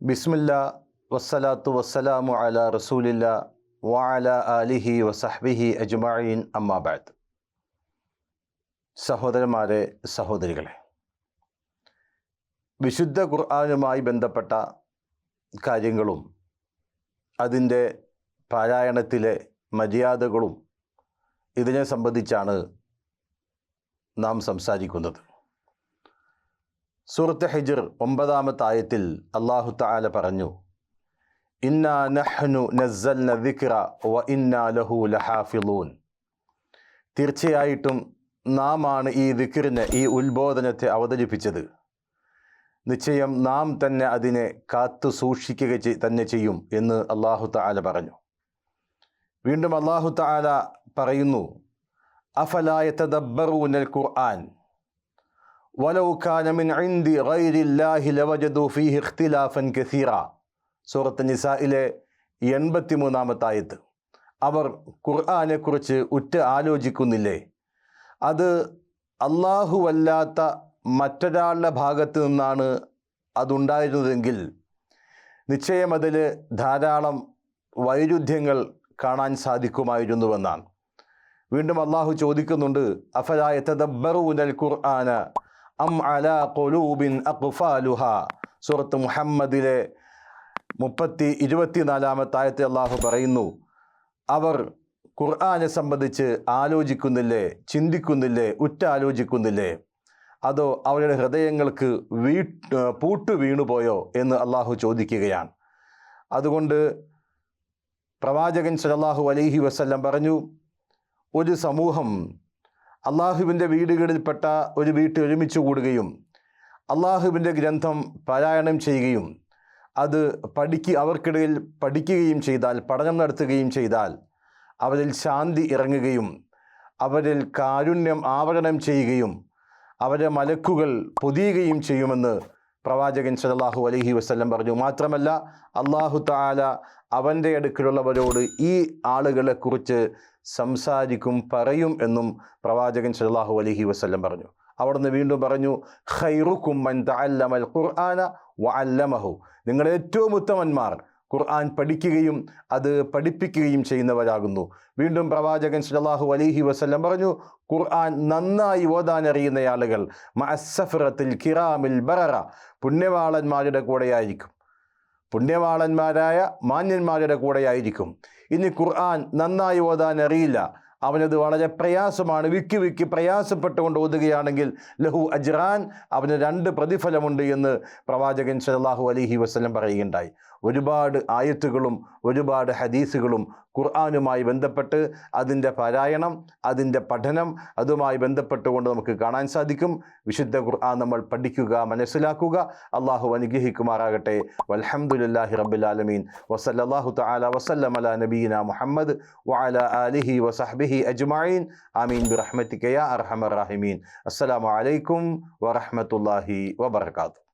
ബിസ്മില്ല വസ്സലാത്തു വസ്സലാമു അല റസൂലില്ല വാല അലിഹി വസഹ്ബിഹി അജ്മായിൻ അമ്മാബാദ് സഹോദരന്മാരെ സഹോദരികളെ വിശുദ്ധ ഖുർആാനുമായി ബന്ധപ്പെട്ട കാര്യങ്ങളും അതിന്റെ പാരായണത്തിലെ മര്യാദകളും ഇതിനെ സംബന്ധിച്ചാണ് നാം സംസാരിക്കുന്നത്. സൂറത്ത് ഹിജർ ഒമ്പതാമത്തെ ആയത്തിൽ അള്ളാഹു താല പറഞ്ഞു ഇന്നാ നഹ്നു നസ്സൽന ദിക്റ വ ഇന്നാ ലഹു ലഹാഫിളൂൻ തീർച്ചയായിട്ടും നാം ആണ് ഈ ദിക്റിനെ ഈ ഉത്ബോധനത്തെ അവതരിപ്പിച്ചത്. നിശ്ചയം നാം തന്നെ അതിനെ കാത്തു സൂക്ഷിക്കുക തന്നെ ചെയ്യും എന്ന് അള്ളാഹു താല പറഞ്ഞു. വീണ്ടും അള്ളാഹു താല പറയുന്നു അഫലായ തദബ്ബറൂനൽ ഖുർആൻ? വലവ് കാനമിൻ ഐന്ദി ഗൈരില്ലാഹി ലവജദു ഫീഹി ഇഖ്തിലാഫൻ കസീറ സൂറത്ത് നിസായിലെ എൺപത്തി മൂന്നാമത്തായത്ത് അവർ ഖുർആാനെക്കുറിച്ച് ഉറ്റ ആലോചിക്കുന്നില്ലേ? അത് അള്ളാഹുവല്ലാത്ത മറ്റൊരാളുടെ ഭാഗത്ത് നിന്നാണ് അതുണ്ടായിരുന്നതെങ്കിൽ നിശ്ചയം അതിൽ ധാരാളം വൈരുദ്ധ്യങ്ങൾ കാണാൻ സാധിക്കുമായിരുന്നുവെന്നാണ്. വീണ്ടും അള്ളാഹു ചോദിക്കുന്നുണ്ട് അഫലായ തദബ്ബറൂനൽ ഖുർആന? അം അലാ ഖുലൂബിൻ അഖ്ഫാലുഹ. സൂറത്ത് മുഹമ്മദിലെ മുപ്പത്തി ഇരുപത്തിനാലാമത്തായത്തെ അള്ളാഹു പറയുന്നു അവർ ഖുർആാനെ സംബന്ധിച്ച് ആലോചിക്കുന്നില്ലേ ചിന്തിക്കുന്നില്ലേ ഉറ്റാലോചിക്കുന്നില്ലേ? അതോ അവരുടെ ഹൃദയങ്ങൾക്ക് വീ പൂട്ടു വീണുപോയോ എന്ന് അള്ളാഹു ചോദിക്കുകയാണ്. അതുകൊണ്ട് പ്രവാചകൻ സലാഹു അലൈഹി വസല്ലം പറഞ്ഞു ഒരു സമൂഹം അള്ളാഹുവിന്റെ വീടുകളിൽപ്പെട്ട ഒരു വീട്ടിൽ ഒരുമിച്ച് കൂടുകയും അള്ളാഹുവിന്റെ ഗ്രന്ഥം പാരായണം ചെയ്യുകയും അത് പഠിക്കുക അവർക്കിടയിൽ പഠിക്കുകയും ചെയ്താൽ പഠനം നടത്തുകയും ചെയ്താൽ അവരിൽ ശാന്തി ഇറങ്ങുകയും അവരിൽ കാരുണ്യം ആവരണം ചെയ്യുകയും അവരെ മലക്കുകൾ പൊതിയുകയും ചെയ്യുമെന്ന് പ്രവാചകൻ സലാഹു അലഹി വസ്ല്ലം പറഞ്ഞു മാത്രമല്ല അള്ളാഹു താല അവന്റെ അടുക്കിലുള്ളവരോട് ഈ ആളുകളെക്കുറിച്ച് സംസാരിക്കും പറയും എന്നും പ്രവാചകൻ സലാഹു അലഹി വസ്ല്ലം പറഞ്ഞു. അവിടുന്ന് വീണ്ടും പറഞ്ഞു ഖൈറുക്കും മൻ തഅല്ലമൽ ഖുർആന വഅല്ലമഹു നിങ്ങൾ ഏറ്റവും ഉത്തമന്മാർ ഖുർആൻ പഠിക്കുകയും അത് പഠിപ്പിക്കുകയും ചെയ്യുന്നവരാകുന്നു. വീണ്ടും പ്രവാചകൻ സല്ലല്ലാഹു അലിഹി വസ്ലം പറഞ്ഞു ഖുർആൻ നന്നായി ഓതാൻ അറിയുന്ന ആളുകൾ മഅസഫറത്തിൽ കിറാമിൽ ബററ പുണ്യവാളന്മാരുടെ കൂടെയായിരിക്കും. പുണ്യവാളന്മാരായ മാന്യന്മാരുടെ കൂടെയായിരിക്കും. ഇനി ഖുർആൻ നന്നായി ഓതാൻ അറിയില്ല. അവനത് വളരെ പ്രയാസമാണ്. വിക്കി വിക്കി പ്രയാസപ്പെട്ടുകൊണ്ട് ഓതുകയാണെങ്കിൽ ലഹു അജ്റാൻ അവന് രണ്ട് പ്രതിഫലമുണ്ട് എന്ന് പ്രവാചകൻ സലാഹു അലിഹി വസ്ലം പറയുകയുണ്ടായി. ഒരുപാട് ആയത്തുകളും ഒരുപാട് ഹദീസുകളും ഖുർആാനുമായി ബന്ധപ്പെട്ട് അതിന്റെ പാരായണം അതിന്റെ പഠനം അതുമായി ബന്ധപ്പെട്ടുകൊണ്ട് നമുക്ക് കാണാൻ സാധിക്കും. വിശുദ്ധ ഖുർആൻ നമ്മൾ പഠിക്കുക മനസ്സിലാക്കുക. അള്ളാഹു അനുഗ്രഹിക്കുമാറാകട്ടെ. വലഹമുല്ലാഹി റബ്ബിൽ ആലമീൻ. വസല്ലല്ലാഹു തആല വസല്ലം അല നബീന മുഹമ്മദ് വഅല ആലിഹി വസഹ്ബിഹി അജ്മഈൻ. ആമീൻ. അറഹമറാഹിമീൻ അസ്സലാമു അലൈക്കും വറഹ്മത്തുള്ളാഹി വബറകാതുഹു.